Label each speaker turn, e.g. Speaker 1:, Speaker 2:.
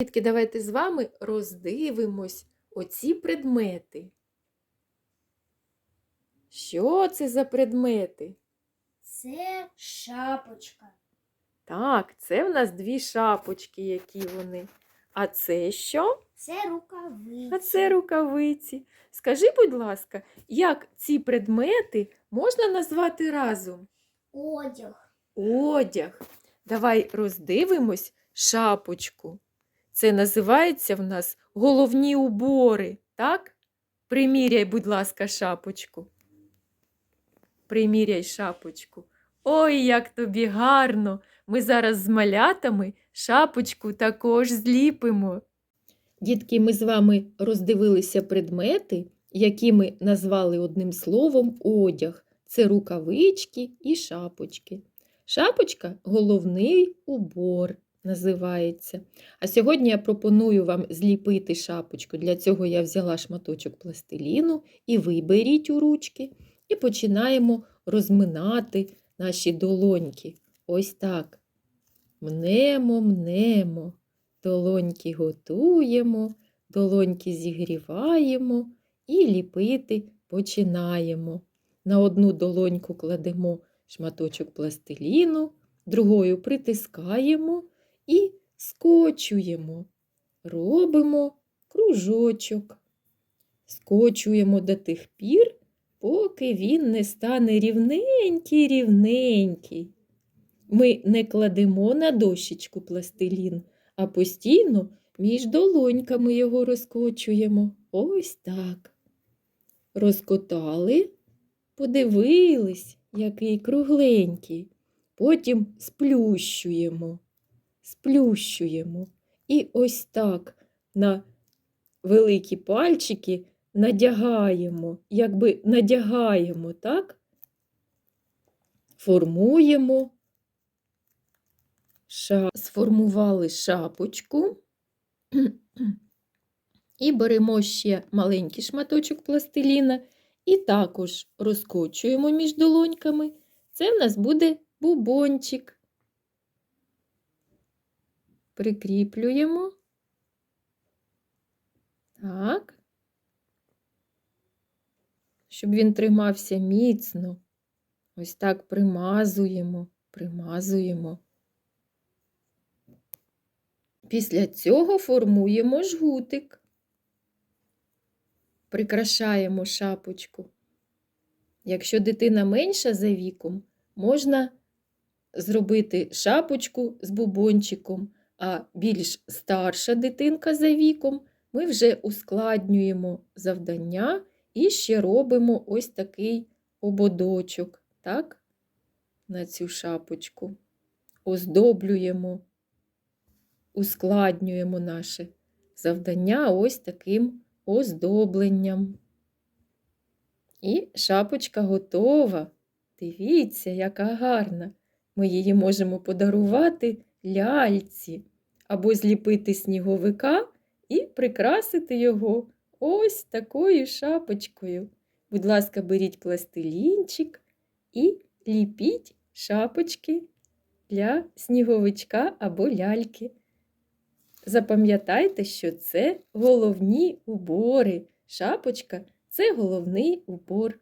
Speaker 1: Дітки, давайте з вами роздивимось оці предмети. Що це за предмети?
Speaker 2: Це шапочка.
Speaker 1: Так, це в нас дві шапочки, які вони. А це що?
Speaker 2: Це рукавиці.
Speaker 1: А це рукавиці. Скажи, будь ласка, як ці предмети можна назвати разом?
Speaker 2: одяг.
Speaker 1: Одяг. Давай роздивимось шапочку. Це називається в нас головні убори, так? Приміряй, будь ласка, шапочку. Приміряй шапочку. Ой, як тобі гарно! Ми зараз з малятами шапочку також зліпимо. Дітки, ми з вами роздивилися предмети, які ми назвали одним словом одяг. Це рукавички і шапочки. Шапочка головний убор називається. А сьогодні я пропоную вам зліпити шапочку. Для цього я взяла шматочок пластиліну і ви беріть у ручки. І починаємо розминати наші долоньки. Ось так. Мнемо, мнемо. Долоньки готуємо, долоньки зігріваємо і ліпити починаємо. На одну долоньку кладемо шматочок пластиліну, другою притискаємо і скочуємо. Робимо кружочок. Скочуємо до тих пір, поки він не стане рівненький, рівненький. Ми не кладемо на дощечку пластилін, а постійно між долоньками його розкочуємо. Ось так. Розкотали, подивились, який кругленький. Потім сплющуємо, сплющуємо. І ось так на великі пальчики надягаємо, якби надягаємо, так? Формуємо. Ша... Сформували шапочку. І беремо ще маленький шматочок пластиліна і також розкочуємо між долоньками. Це в нас буде бубончик. Прикріплюємо. Так. Щоб він тримався міцно. Ось так примазуємо, примазуємо. Після цього формуємо жгутик. Прикрашаємо шапочку. Якщо дитина менша за віком, можна зробити шапочку з бубончиком, а більш старша дитинка за віком, ми вже ускладнюємо завдання і ще робимо ось такий ободочок, так, на цю шапочку. Оздоблюємо, ускладнюємо наше завдання ось таким оздобленням. І шапочка готова. Дивіться, яка гарна. Ми її можемо подарувати ляльці або зліпити сніговика і прикрасити його ось такою шапочкою. Будь ласка, беріть пластилінчик і ліпіть шапочки для сніговичка або ляльки. Запам'ятайте, що це головні убори. Шапочка це головний убор.